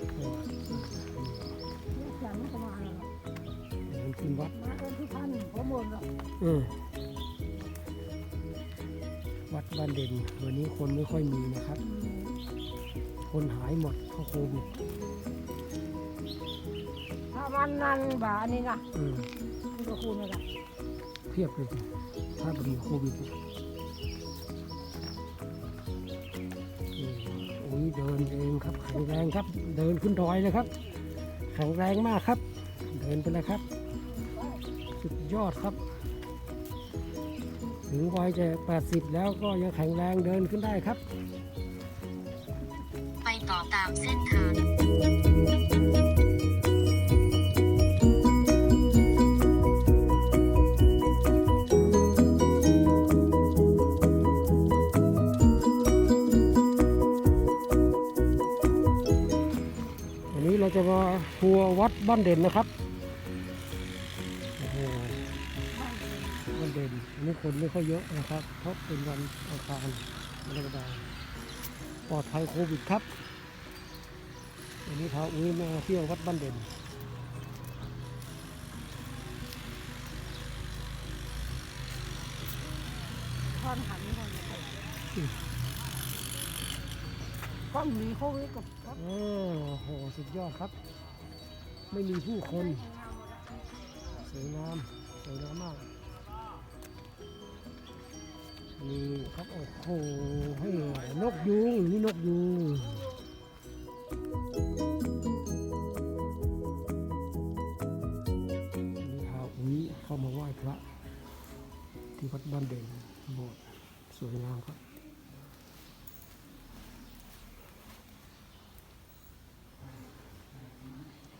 อย่างนี้ปรมาณนั้นวัดที่ท่านขอมนแล้วัดบ้านเด่นวันนี้คนไม่ค่อยมีนะครับ คนหายหมดเพราะโควิดถ้าวันนั้นบ่านี้นะคุณก็คุณเลยนะเพียบเลยถ้ามีโควิด แข็งแรงครับ เดินขึ้นดอยเลยครับ แข็งแรงมากครับ เดินไปเลยครับ สุดยอดครับ ถึงวัยจะ 80 แล้วก็ยังแข็งแรงเดินขึ้นได้ครับ ไปต่อตามเส้นทาง ดบ้านเด่นนะครับโอ้โหบ้านเด่นอันนี้คนไม่ค่อยเยอะนะครับเพราะเป็นวันอังคารวันธรรมดาปลอดภัยโควิดครับวันนี้พาอุ้ยมาเที่ยววัดบ้านเด่นท่อนหันคนละคนก็มีโควิดกับก็โอ้โห สุดยอดครับ ไม่มีผู้คน สวยงามสวยงามมาก นี่ครับโอ้โหให้นกยูงนี่นกยูงนี่พาอุ้ยเข้ามาไหว้พระ ที่วัดบ้านเด่นโบสถ์สวยงามครับ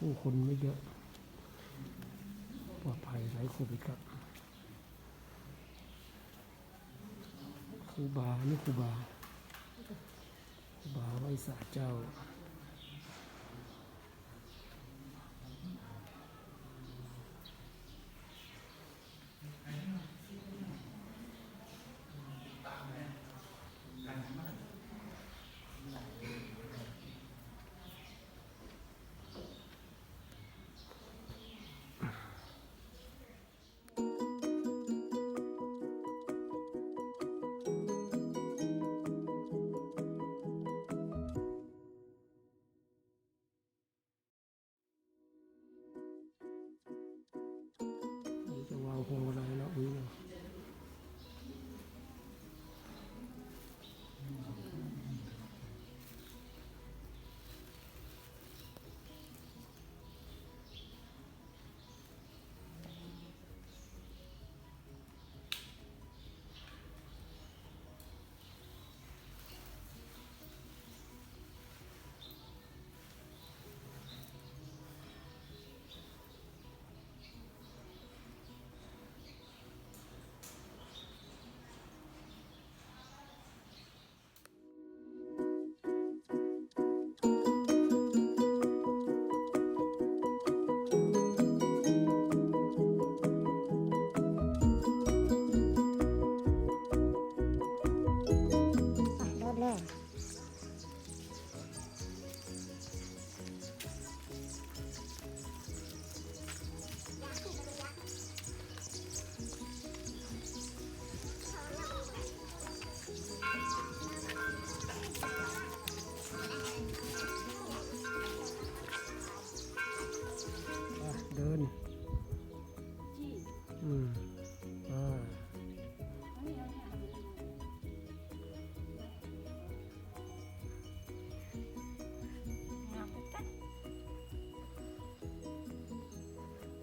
ผู้คนไม่เยอะ ปลอดภัยไร้โควิดครับครูบา นี่ครูบาครูบาไหว้สาเจ้า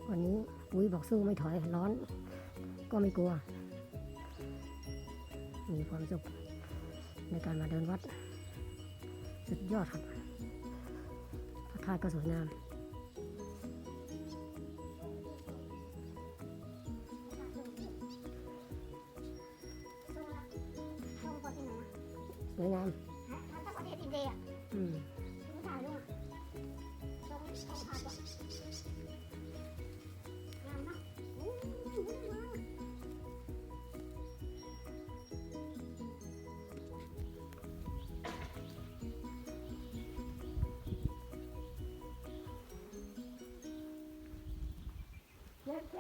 วันนี้อุ้ยบอกสู้ไม่ถอยร้อน ก็ไม่กลัว มีความสุขในการมาเดินวัด สุดยอดครับพระธาตุก็สวยงามสวยงาม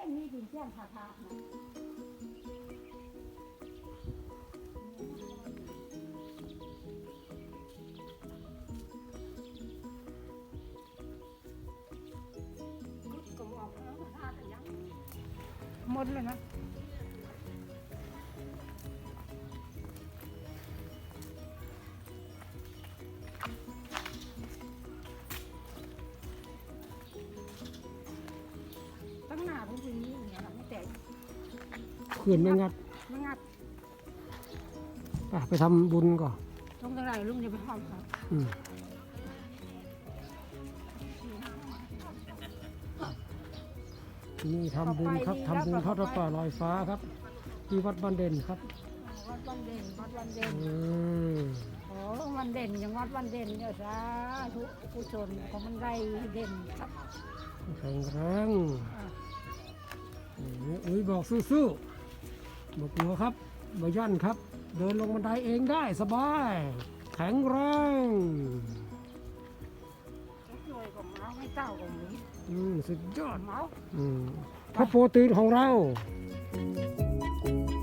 เเส้นนี้ถึงเส้นผาผานะหมดเลยนะ ขืนไม่งัดไม่งัดอะไปทำบุญก่อนตรงตรงไหนลุงจะไปห้อมครับอืมนี่ทำบุญครับทำบุญทอดพระป่าลอยฟ้าครับ ที่วัดบ้านเด่นครับวัดวันเด่นวัดวันเด่นอืมโอ้วันเด่นอย่างวัดวันเด่นเดี๋ยวสาธุผู้ชนของมันได้เด่นครับแข็งแรงอุ้ยบอกสู้ๆ บอกหัวครับบายันครับ เดินลงบันไดเองได้สบาย แข็งแรงรวยของเมาไม่เต้าของนี้อืมสุดยอดเมาอืมเพราะโปรตีนของเราเ